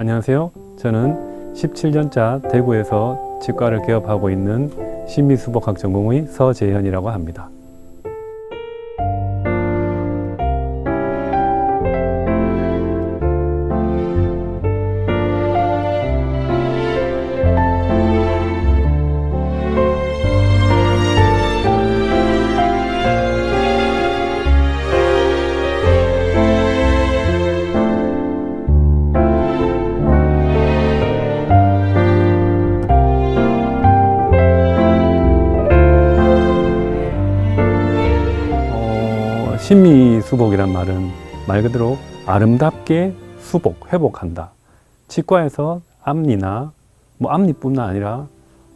안녕하세요. 저는 17년차 대구에서 치과를 개업하고 있는 신미수복학 전공의 서재현이라고 합니다. 어, 신미수복이란 말은 말 그대로 아름답게 수복, 회복한다. 치과에서 앞니나 뭐 앞니뿐만 아니라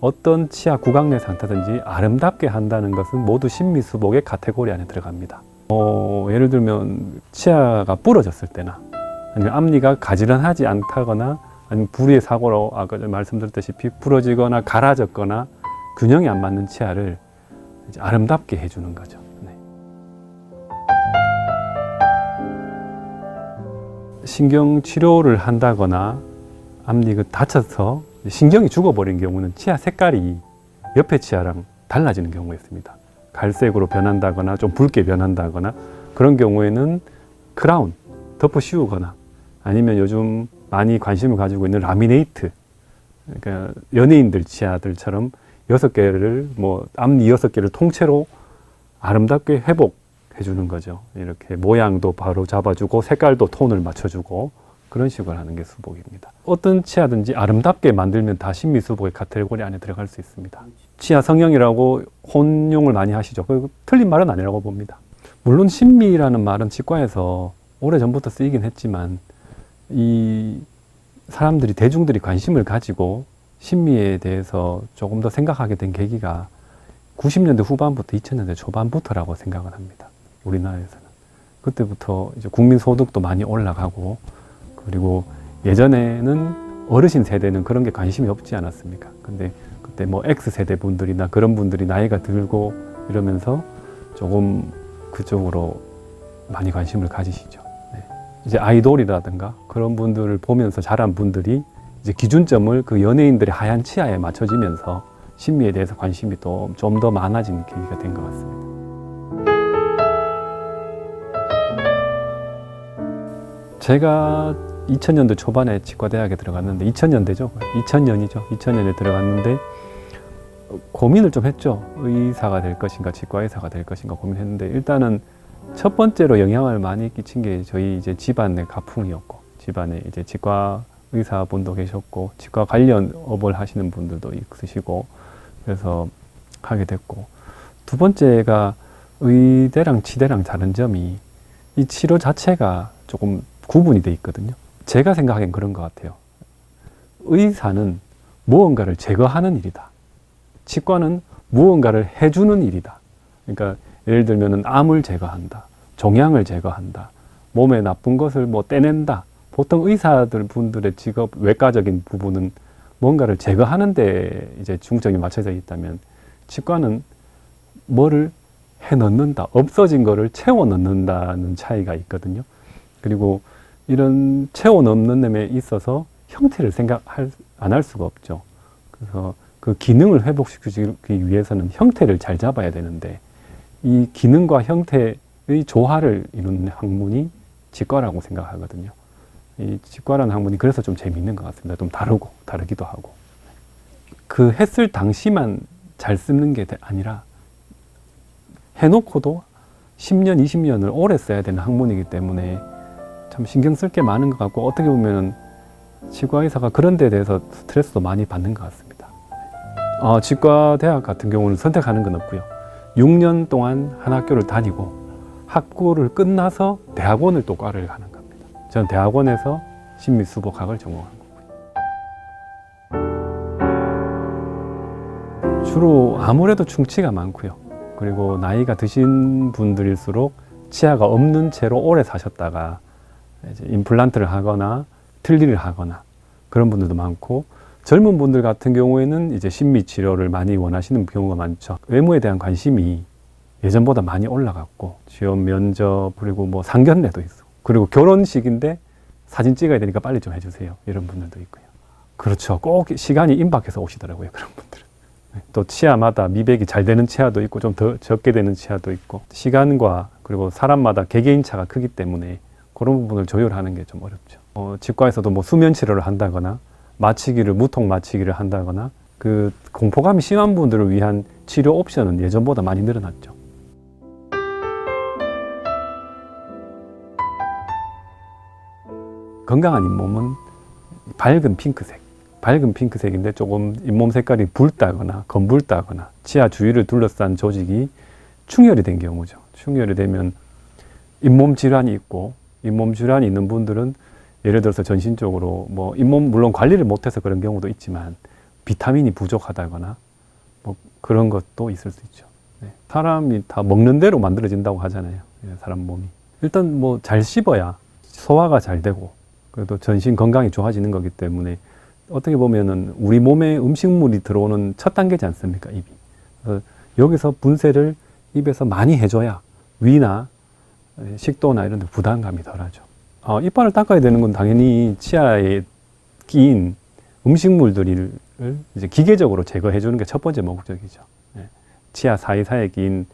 어떤 치아 구강 내 상태든지 아름답게 한다는 것은 모두 신미수복의 카테고리 안에 들어갑니다. 어, 예를 들면 치아가 부러졌을 때나 아니면 앞니가 가지런하지 않다거나 아니면 불의의 사고로 아까 말씀드렸다시피 부러지거나 갈아졌거나 균형이 안 맞는 치아를 아름답게 해주는 거죠. 신경 치료를 한다거나 앞니 그 다쳐서 신경이 죽어버린 경우는 치아 색깔이 옆에 치아랑 달라지는 경우가 있습니다. 갈색으로 변한다거나 좀 붉게 변한다거나 그런 경우에는 크라운 덮어 씌우거나 아니면 요즘 많이 관심을 가지고 있는 라미네이트 그러니까 연예인들 치아들처럼 여섯 개를 뭐 앞니 여섯 개를 통째로 아름답게 회복 해 주는 거죠. 이렇게 모양도 바로 잡아주고 색깔도 톤을 맞춰주고 그런 식으로 하는 게 수복입니다. 어떤 치아든지 아름답게 만들면 다 신미수복의 카테고리 안에 들어갈 수 있습니다. 치아 성형이라고 혼용을 많이 하시죠. 그 틀린 말은 아니라고 봅니다. 물론 신미라는 말은 치과에서 오래 전부터 쓰이긴 했지만 이 사람들이 대중들이 관심을 가지고 신미에 대해서 조금 더 생각하게 된 계기가 90년대 후반부터 2000년대 초반부터라고 생각을 합니다. 우리나라에서는. 그때부터 이제 국민 소득도 많이 올라가고 그리고 예전에는 어르신 세대는 그런 게 관심이 없지 않았습니까? 근데 그때 뭐 X세대 분들이나 그런 분들이 나이가 들고 이러면서 조금 그쪽으로 많이 관심을 가지시죠. 네. 이제 아이돌이라든가 그런 분들을 보면서 자란 분들이 이제 기준점을 그 연예인들의 하얀 치아에 맞춰지면서 신미에 대해서 관심이 또 좀 더 많아진 계기가 된 것 같습니다. 제가 2000년도 초반에 치과대학에 들어갔는데 2000년대죠. 2000년이죠. 2000년에 들어갔는데 고민을 좀 했죠. 의사가 될 것인가 치과 의사가 될 것인가 고민했는데 일단은 첫 번째로 영향을 많이 끼친 게 저희 이제 집안의 가풍이었고 집안에 이제 치과 의사분도 계셨고 치과 관련 업을 하시는 분들도 있으시고 그래서 하게 됐고 두 번째가 의대랑 치대랑 다른 점이 이 치료 자체가 조금 구분이 돼 있거든요. 제가 생각하기엔 그런 것 같아요. 의사는 무언가를 제거하는 일이다. 치과는 무언가를 해주는 일이다. 그러니까 예를 들면 암을 제거한다. 종양을 제거한다. 몸에 나쁜 것을 뭐 떼낸다. 보통 의사들 분들의 직업 외과적인 부분은 뭔가를 제거하는데 이제 중점이 맞춰져 있다면 치과는 뭐를 해 넣는다. 없어진 거를 채워 넣는다는 차이가 있거든요. 그리고 이런 채워 넣는 데 있어서 형태를 생각할 안 할 수가 없죠. 그래서 그 기능을 회복시키기 위해서는 형태를 잘 잡아야 되는데 이 기능과 형태의 조화를 이루는 학문이 치과라고 생각하거든요. 이 치과라는 학문이 그래서 좀 재미있는 것 같습니다. 좀 다르고 다르기도 하고 그 했을 당시만 잘 쓰는 게 아니라 해놓고도 10년, 20년을 오래 써야 되는 학문이기 때문에 참 신경 쓸 게 많은 것 같고 어떻게 보면은 치과 의사가 그런 데 대해서 스트레스도 많이 받는 것 같습니다. 어, 치과 대학 같은 경우는 선택하는 건 없고요. 6년 동안 한 학교를 다니고 학부를 끝나서 대학원을 또 과를 가는 겁니다. 저는 대학원에서 신미수복학을 전공한 거고요. 주로 아무래도 충치가 많고요. 그리고 나이가 드신 분들일수록 치아가 없는 채로 오래 사셨다가 임플란트를 하거나 틀니를 하거나 그런 분들도 많고 젊은 분들 같은 경우에는 이제 심미 치료를 많이 원하시는 경우가 많죠. 외모에 대한 관심이 예전보다 많이 올라갔고 취업 면접 그리고 뭐 상견례도 있어. 그리고 결혼식인데 사진 찍어야 되니까 빨리 좀 해주세요. 이런 분들도 있고요. 그렇죠. 꼭 시간이 임박해서 오시더라고요. 그런 분들은. 네, 또 치아마다 미백이 잘 되는 치아도 있고 좀 더 적게 되는 치아도 있고 시간과 그리고 사람마다 개개인 차가 크기 때문에 그런 부분을 조율하는 게 좀 어렵죠. 어, 치과에서도 뭐 수면 치료를 한다거나 마취기를 무통 마취기를 한다거나 그 공포감이 심한 분들을 위한 치료 옵션은 예전보다 많이 늘어났죠. 건강한 잇몸은 밝은 핑크색, 밝은 핑크색인데 조금 잇몸 색깔이 붉다거나 검붉다거나 치아 주위를 둘러싼 조직이 충혈이 된 경우죠. 충혈이 되면 잇몸 질환이 있고 잇몸 질환이 있는 분들은 예를 들어서 전신적으로 뭐 잇몸 물론 관리를 못해서 그런 경우도 있지만 비타민이 부족하다거나 뭐 그런 것도 있을 수 있죠. 네. 사람이 다 먹는 대로 만들어진다고 하잖아요. 예, 사람 몸이 일단 뭐 잘 씹어야 소화가 잘 되고 그래도 전신 건강이 좋아지는 거기 때문에 어떻게 보면은 우리 몸에 음식물이 들어오는 첫 단계지 않습니까 입이 그래서 여기서 분쇄를 입에서 많이 해줘야 위나 식도나 이런 데 부담감이 덜하죠 어, 이빨을 닦아야 되는 건 당연히 치아에 끼인 음식물들을 이제 기계적으로 제거해 주는 게 첫 번째 목적이죠 예. 치아 사이사이에 끼인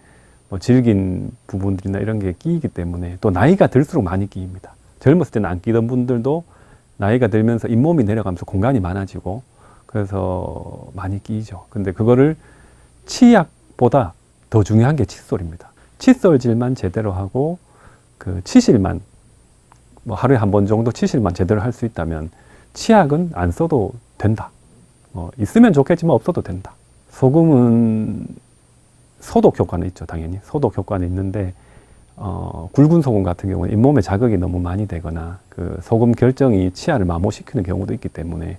뭐 질긴 부분들이나 이런 게 끼이기 때문에 또 나이가 들수록 많이 끼입니다 젊었을 때는 안 끼던 분들도 나이가 들면서 잇몸이 내려가면서 공간이 많아지고 그래서 많이 끼죠. 근데 그거를 치약보다 더 중요한 게 칫솔입니다. 칫솔질만 제대로 하고 그 치실만 뭐 하루에 한 번 정도 치실만 제대로 할 수 있다면 치약은 안 써도 된다. 뭐 있으면 좋겠지만 없어도 된다. 소금은 소독 효과는 있죠, 당연히. 소독 효과는 있는데 어, 굵은 소금 같은 경우는 잇몸에 자극이 너무 많이 되거나 그 소금 결정이 치아를 마모시키는 경우도 있기 때문에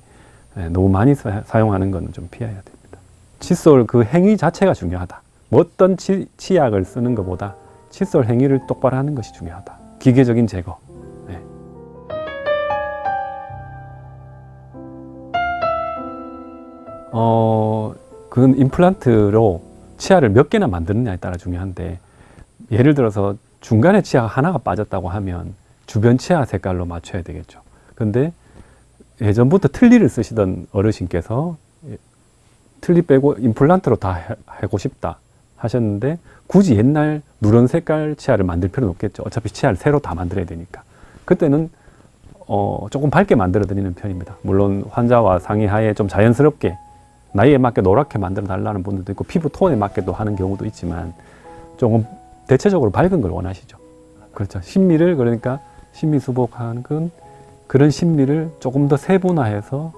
예, 너무 많이 사, 용하는 것은 좀 피해야 됩니다. 칫솔 그 행위 자체가 중요하다. 뭐 어떤 치, 치약을 쓰는 것보다 칫솔 행위를 똑바로 하는 것이 중요하다. 기계적인 제거. 예. 어, 그건 임플란트로 치아를 몇 개나 만드느냐에 따라 중요한데 예를 들어서 중간에 치아가 하나가 빠졌다고 하면 주변 치아 색깔로 맞춰야 되겠죠. 근데 예전부터 틀니를 쓰시던 어르신께서 틀니 빼고 임플란트로 다 해- 하고 싶다 하셨는데 굳이 옛날 누런 색깔 치아를 만들 필요는 없겠죠. 어차피 치아를 새로 다 만들어야 되니까. 그때는 어, 조금 밝게 만들어 드리는 편입니다. 물론 환자와 상의하에 좀 자연스럽게 나이에 맞게 노랗게 만들어 달라는 분들도 있고 피부 톤에 맞게도 하는 경우도 있지만 조금 대체적으로 밝은 걸 원하시죠. 그렇죠. 신미를 그러니까 신미 수복하는 건 그런 신미를 조금 더 세분화해서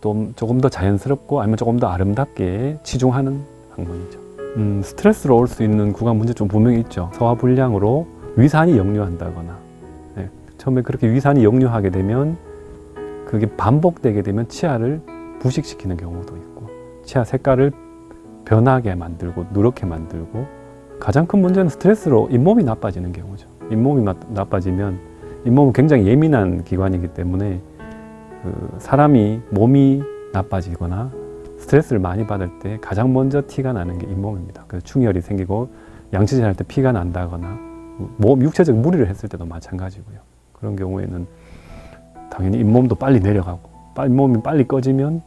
좀 조금 더 자연스럽고 아니면 조금 더 아름답게 치중하는 방법이죠. 음, 스트레스로 올 수 있는 구강 문제 좀 분명히 있죠. 소화 불량으로 위산이 역류한다거나 네. 처음에 그렇게 위산이 역류하게 되면 그게 반복되게 되면 치아를 부식시키는 경우도 있고 치아 색깔을 변하게 만들고 누렇게 만들고 가장 큰 문제는 스트레스로 잇몸이 나빠지는 경우죠. 잇몸이 나, 나빠지면 잇몸은 굉장히 예민한 기관이기 때문에 그 사람이 몸이 나빠지거나 스트레스를 많이 받을 때 가장 먼저 티가 나는 게 잇몸입니다. 그 충혈이 생기고 양치질 할 때 피가 난다거나 몸 육체적 무리를 했을 때도 마찬가지고요. 그런 경우에는 당연히 잇몸도 빨리 내려가고 잇몸이 빨리 꺼지면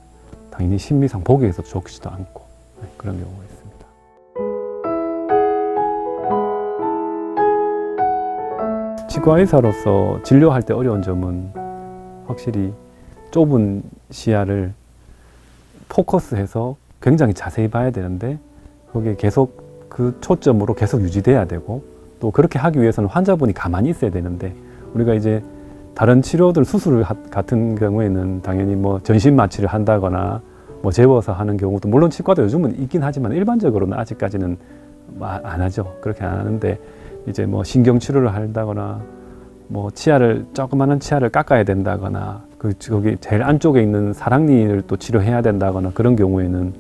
당연히 심미상 보기에서 좋지도 않고 네, 그런 경우가 있습니다. 치과 의사로서 진료할 때 어려운 점은 확실히 좁은 시야를 포커스해서 굉장히 자세히 봐야 되는데 거기에 계속 그 초점으로 계속 유지돼야 되고 또 그렇게 하기 위해서는 환자분이 가만히 있어야 되는데 우리가 이제 다른 치료들 수술 하- 같은 경우에는 당연히 뭐 전신 마취를 한다거나 뭐 재워서 하는 경우도 물론 치과도 요즘은 있긴 하지만 일반적으로는 아직까지는 마- 안 하죠. 그렇게 안 하는데 이제 뭐 신경 치료를 한다거나 뭐 치아를 조그마한 치아를 깎아야 된다거나 그 거기 제일 안쪽에 있는 사랑니를 또 치료해야 된다거나 그런 경우에는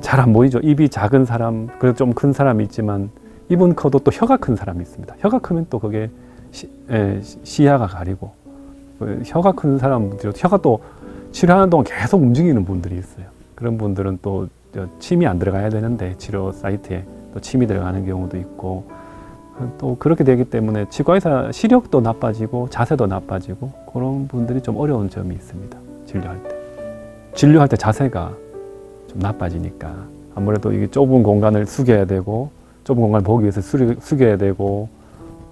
잘 안 보이죠. 입이 작은 사람, 그래도 좀 큰 사람이 있지만 입은 커도 또 혀가 큰 사람이 있습니다. 혀가 크면 또 그게 시, 예, 시- 시야가 가리고 그 혀가 큰 사람들도 혀가 또 치료하는 동안 계속 움직이는 분들이 있어요. 그런 분들은 또 침이 안 들어가야 되는데 치료 사이트에 또 침이 들어가는 경우도 있고 또 그렇게 되기 때문에 치과의사 시력도 나빠지고 자세도 나빠지고 그런 분들이 좀 어려운 점이 있습니다. 진료할 때. 진료할 때 자세가 좀 나빠지니까 아무래도 이게 좁은 공간을 숙여야 되고 좁은 공간을 보기 위해서 숙여, 숙여야 되고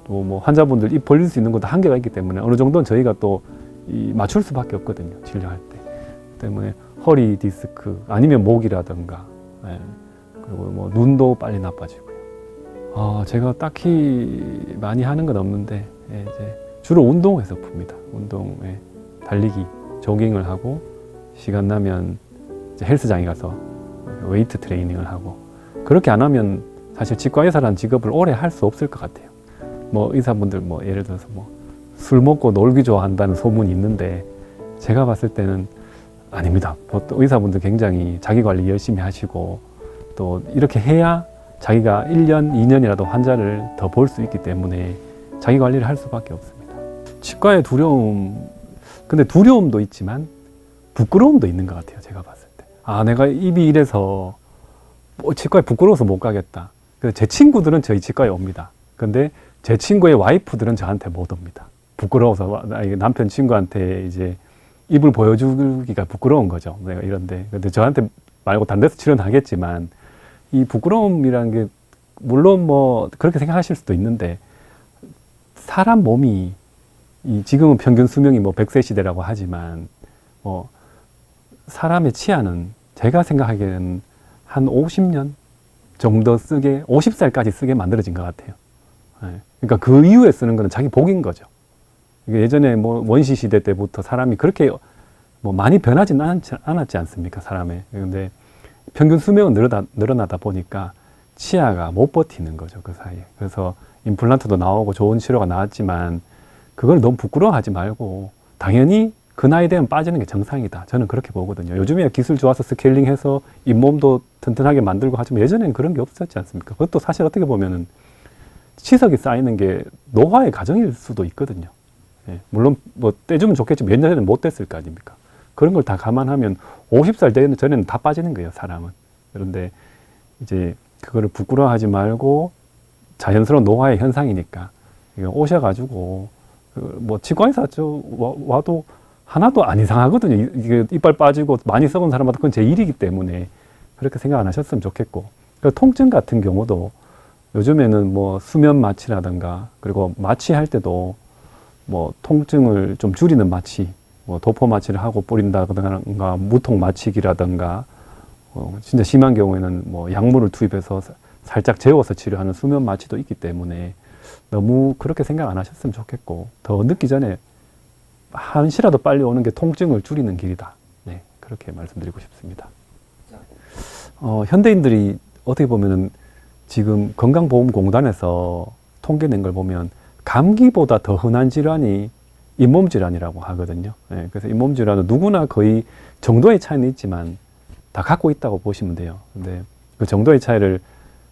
또 뭐 환자분들 입 벌릴 수 있는 것도 한계가 있기 때문에 어느 정도는 저희가 또 이 맞출 수밖에 없거든요. 진료할 때. 때문에 허리 디스크 아니면 목이라든가 예. 그리고 뭐 눈도 빨리 나빠지고 요. 아 제가 딱히 많이 하는 건 없는데 예, 이제 주로 운동해서 풉니다. 운동 예. 달리기, 조깅을 하고 시간 나면 이제 헬스장에 가서 웨이트 트레이닝을 하고 그렇게 안 하면 사실 치과 의사라는 직업을 오래 할 수 없을 것 같아요. 뭐 의사분들 뭐 예를 들어서 뭐 술 먹고 놀기 좋아한다는 소문이 있는데 제가 봤을 때는 아닙니다. 보통 의사분들 굉장히 자기 관리 열심히 하시고 또 이렇게 해야 자기가 1년, 2년이라도 환자를 더 볼 수 있기 때문에 자기 관리를 할 수밖에 없습니다. 치과의 두려움, 근데 두려움도 있지만 부끄러움도 있는 것 같아요. 제가 봤을 때. 아, 내가 입이 이래서 뭐 치과에 부끄러워서 못 가겠다. 제 친구들은 저희 치과에 옵니다. 근데 제 친구의 와이프들은 저한테 못 옵니다. 부끄러워서 이게 남편 친구한테 이제 입을 보여주기가 부끄러운 거죠. 내가 이런데. 근데 저한테 말고 다른 데서 치료는 하겠지만 이 부끄러움이라는 게 물론 뭐 그렇게 생각하실 수도 있는데 사람 몸이 이 지금은 평균 수명이 뭐 100세 시대라고 하지만 뭐 사람의 치아는 제가 생각하기에는 한 50년 정도 쓰게 50살까지 쓰게 만들어진 것 같아요. 예. 그러니까 그 이후에 쓰는 거는 자기 복인 거죠. 예전에 뭐 원시 시대 때부터 사람이 그렇게 뭐 많이 변하지는 않았지 않습니까 사람의 근데 평균 수명은 늘어나, 늘어나다 보니까 치아가 못 버티는 거죠 그 사이에. 그래서 임플란트도 나오고 좋은 치료가 나왔지만 그걸 너무 부끄러워하지 말고 당연히 그 나이 되면 빠지는 게 정상이다. 저는 그렇게 보거든요. 요즘에 기술 좋아서 스케일링해서 잇몸도 튼튼하게 만들고 하지만 예전에는 그런 게 없었지 않습니까? 그것도 사실 어떻게 보면은 치석이 쌓이는 게 노화의 과정일 수도 있거든요. 예, 물론 뭐 떼주면 좋겠지 몇 년에는 못 뗐을 거 아닙니까? 그런 걸 다 감안하면 50살 되는 전에는 다 빠지는 거예요, 사람은. 그런데 이제 그거를 부끄러워하지 말고 자연스러운 노화의 현상이니까 오셔가지고 그뭐 치과의사 저 와- 와도 하나도 안 이상하거든요. 이- 이게 이빨 빠지고 많이 썩은 사람마다 그건 제 일이기 때문에 그렇게 생각 안 하셨으면 좋겠고 그 통증 같은 경우도 요즘에는 뭐 수면 마취라든가 그리고 마취할 때도 뭐 통증을 좀 줄이는 마취, 뭐 도포 마취를 하고 뿌린다든가 무통 마취기라든가 어, 진짜 심한 경우에는 뭐 약물을 투입해서 사- 살짝 재워서 치료하는 수면 마취도 있기 때문에 너무 그렇게 생각 안 하셨으면 좋겠고 더 늦기 전에 한시라도 빨리 오는 게 통증을 줄이는 길이다. 네, 그렇게 말씀드리고 싶습니다. 어, 현대인들이 어떻게 보면은 지금 건강보험공단에서 통계 낸 걸 보면 감기보다 더 흔한 질환이 잇몸 질환이라고 하거든요. 예, 그래서 잇몸 질환은 누구나 거의 정도의 차이는 있지만 다 갖고 있다고 보시면 돼요. 근데 그 정도의 차이를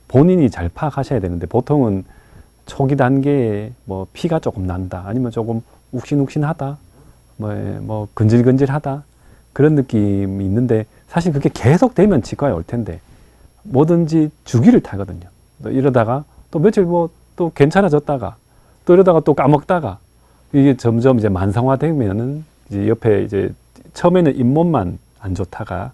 본인이 잘 파악하셔야 되는데 보통은 초기 단계에 뭐 피가 조금 난다, 아니면 조금 욱신욱신하다, 뭐, 예, 뭐 근질근질하다 그런 느낌이 있는데 사실 그게 계속 되면 치과에 올 텐데 뭐든지 주기를 타거든요. 또 이러다가 또 며칠 뭐 또 괜찮아졌다가 또 이러다가 또 까먹다가 이게 점점 이제 만성화되면은 이제 옆에 이제 처음에는 잇몸만 안 좋다가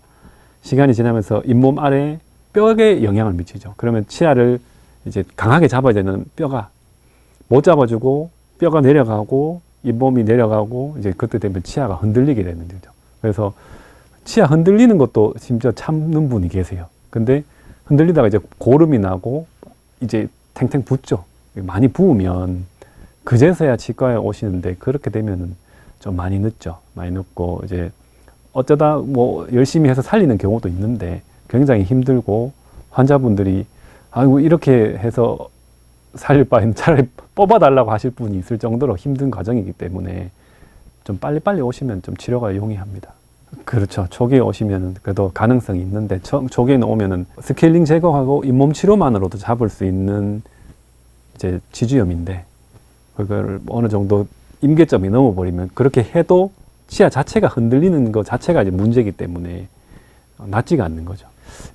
시간이 지나면서 잇몸 아래 뼈에 영향을 미치죠. 그러면 치아를 이제 강하게 잡아야 되는 뼈가 못 잡아주고 뼈가 내려가고 잇몸이 내려가고 이제 그때 되면 치아가 흔들리게 되는 거죠. 그래서 치아 흔들리는 것도 심지어 참는 분이 계세요. 근데 흔들리다가 이제 고름이 나고 이제 탱탱 붓죠. 많이 부으면 그제서야 치과에 오시는데 그렇게 되면은 좀 많이 늦죠. 많이 늦고 이제 어쩌다 뭐 열심히 해서 살리는 경우도 있는데 굉장히 힘들고 환자분들이 아이고 이렇게 해서 살릴 바에는 차라리 뽑아달라고 하실 분이 있을 정도로 힘든 과정이기 때문에 좀 빨리빨리 오시면 좀 치료가 용이합니다. 그렇죠. 초기에 오시면은 그래도 가능성이 있는데 초, 초기에는 오면은 스케일링 제거하고 잇몸 치료만으로도 잡을 수 있는 이제 지주염인데 그걸 어느 정도 임계점이 넘어버리면 그렇게 해도 치아 자체가 흔들리는 것 자체가 이제 문제이기 때문에 낫지가 않는 거죠.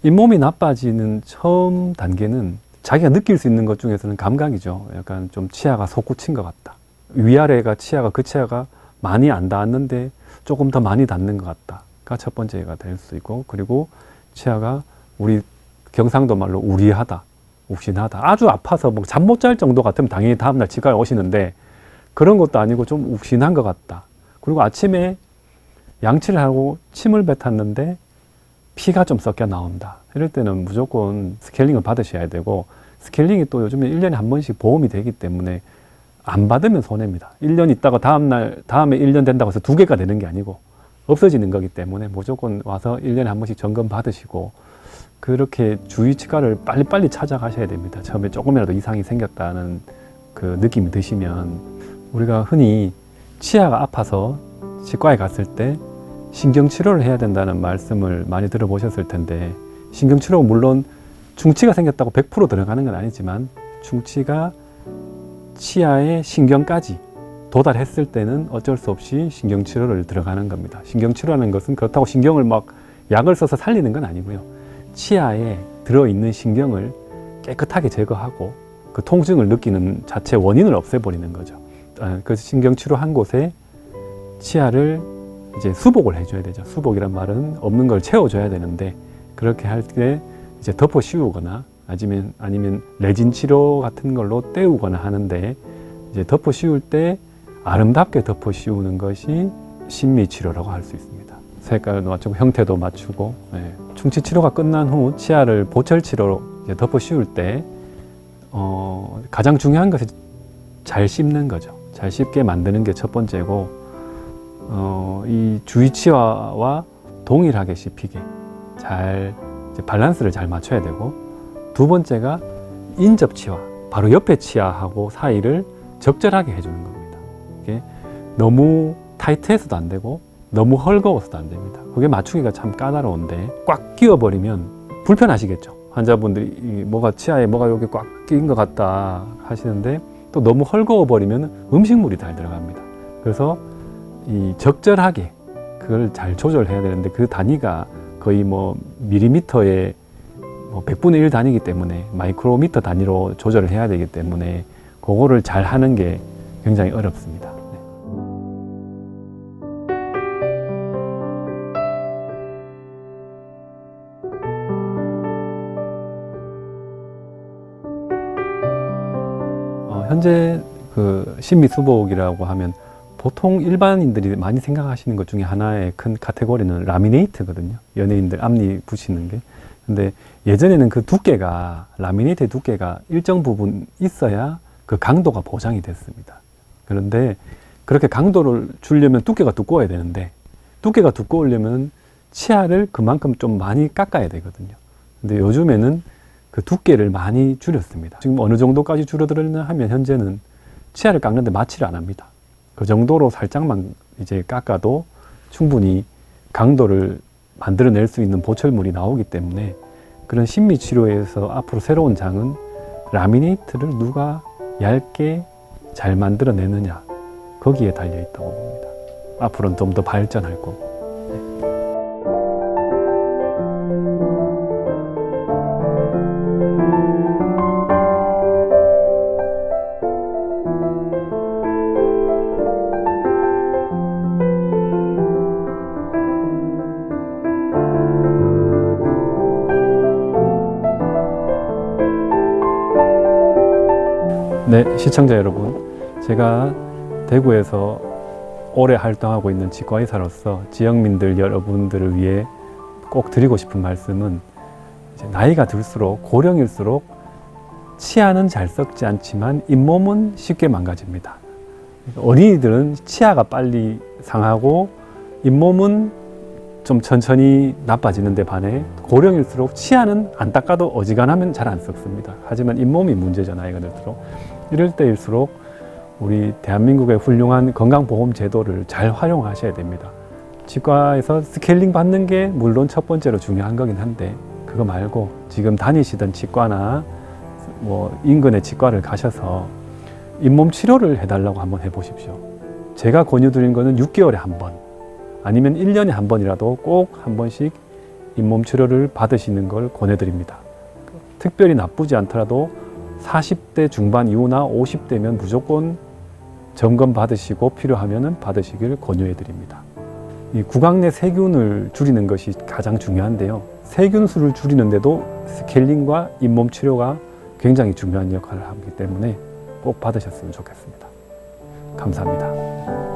잇몸이 나빠지는 처음 단계는 자기가 느낄 수 있는 것 중에서는 감각이죠. 약간 좀 치아가 솟구친 것 같다. 위아래가 치아가 그 치아가 많이 안 닿았는데 조금 더 많이 닿는 것 같다가 첫 번째가 될 수 있고 그리고 치아가 우리 경상도 말로 우리하다, 욱신하다. 아주 아파서 뭐 잠 못 잘 정도 같으면 당연히 다음날 치과에 오시는데 그런 것도 아니고 좀 욱신한 것 같다. 그리고 아침에 양치를 하고 침을 뱉었는데 피가 좀 섞여 나온다. 이럴 때는 무조건 스케일링을 받으셔야 되고 스케일링이 또 요즘에 1년에 한 번씩 보험이 되기 때문에 안 받으면 손해입니다. 1년 있다가 다음날, 다음에 1년 된다고 해서 두 개가 되는 게 아니고 없어지는 거기 때문에 무조건 와서 1년에 한 번씩 점검 받으시고 그렇게 주위 치과를 빨리빨리 찾아가셔야 됩니다. 처음에 조금이라도 이상이 생겼다는 그 느낌이 드시면 우리가 흔히 치아가 아파서 치과에 갔을 때 신경치료를 해야 된다는 말씀을 많이 들어보셨을 텐데 신경치료가 물론 충치가 생겼다고 100% 들어가는 건 아니지만 충치가 치아의 신경까지 도달했을 때는 어쩔 수 없이 신경치료를 들어가는 겁니다. 신경치료라는 것은 그렇다고 신경을 막 약을 써서 살리는 건 아니고요. 치아에 들어있는 신경을 깨끗하게 제거하고 그 통증을 느끼는 자체 원인을 없애버리는 거죠. 아, 그래서 신경치료 한 곳에 치아를 이제 수복을 해줘야 되죠. 수복이란 말은 없는 걸 채워줘야 되는데 그렇게 할 때 이제 덮어 씌우거나 아니면 아니면 레진 치료 같은 걸로 때우거나 하는데 이제 덮어 씌울 때 아름답게 덮어 씌우는 것이 심미 치료라고 할 수 있습니다. 색깔도 맞추고 형태도 맞추고 예. 충치 치료가 끝난 후 치아를 보철 치료로 덮어 씌울 때 어, 가장 중요한 것이 잘 씹는 거죠. 잘 씹게 만드는 게 첫 번째고 어, 이 주위 치아와 동일하게 씹히게 잘 밸런스를 잘 맞춰야 되고 두 번째가 인접 치아 바로 옆에 치아하고 사이를 적절하게 해주는 겁니다. 이게 너무 타이트해서도 안 되고 너무 헐거워서도 안 됩니다. 그게 맞추기가 참 까다로운데 꽉 끼워버리면 불편하시겠죠. 환자분들이 이 뭐가 치아에 뭐가 여기 꽉 끼인 것 같다 하시는데 또 너무 헐거워 버리면 음식물이 잘 들어갑니다. 그래서 이 적절하게 그걸 잘 조절해야 되는데 그 단위가 거의 뭐 밀리미터의 뭐 100분의 1 단위이기 때문에 마이크로미터 단위로 조절을 해야 되기 때문에 그거를 잘 하는 게 굉장히 어렵습니다. 현재 그 신미수복이라고 하면 보통 일반인들이 많이 생각하시는 것 중에 하나의 큰 카테고리는 라미네이트거든요. 연예인들 앞니 붙이는 게. 근데 예전에는 그 두께가 라미네이트의 두께가 일정 부분 있어야 그 강도가 보장이 됐습니다. 그런데 그렇게 강도를 주려면 두께가 두꺼워야 되는데 두께가 두꺼우려면 치아를 그만큼 좀 많이 깎아야 되거든요. 근데 요즘에는 그 두께를 많이 줄였습니다. 지금 어느 정도까지 줄어들었냐 하면 현재는 치아를 깎는데 마취를 안 합니다. 그 정도로 살짝만 이제 깎아도 충분히 강도를 만들어낼 수 있는 보철물이 나오기 때문에 그런 심미 치료에서 앞으로 새로운 장은 라미네이트를 누가 얇게 잘 만들어내느냐 거기에 달려 있다고 봅니다. 앞으로는 좀 더 발전할 거고. 네, 시청자 여러분. 제가 대구에서 오래 활동하고 있는 치과의사로서 지역민들 여러분들을 위해 꼭 드리고 싶은 말씀은 이제 나이가 들수록 고령일수록 치아는 잘 썩지 않지만 잇몸은 쉽게 망가집니다. 어린이들은 치아가 빨리 상하고 잇몸은 좀 천천히 나빠지는데 반해 고령일수록 치아는 안 닦아도 어지간하면 잘 안 썩습니다. 하지만 잇몸이 문제죠 나이가 들수록 이럴 때일수록 우리 대한민국의 훌륭한 건강보험 제도를 잘 활용하셔야 됩니다. 치과에서 스케일링 받는 게 물론 첫 번째로 중요한 거긴 한데 그거 말고 지금 다니시던 치과나 뭐 인근의 치과를 가셔서 잇몸 치료를 해달라고 한번 해보십시오. 제가 권유드린 거는 6개월에 한 번, 아니면 1년에 한 번이라도 꼭 한 번씩 잇몸 치료를 받으시는 걸 권해드립니다. 특별히 나쁘지 않더라도 40대 중반 이후나 50대면 무조건 점검 받으시고 필요하면 받으시길 권유해 드립니다. 이 구강 내 세균을 줄이는 것이 가장 중요한데요. 세균 수를 줄이는데도 스케일링과 잇몸 치료가 굉장히 중요한 역할을 하기 때문에 꼭 받으셨으면 좋겠습니다. 감사합니다.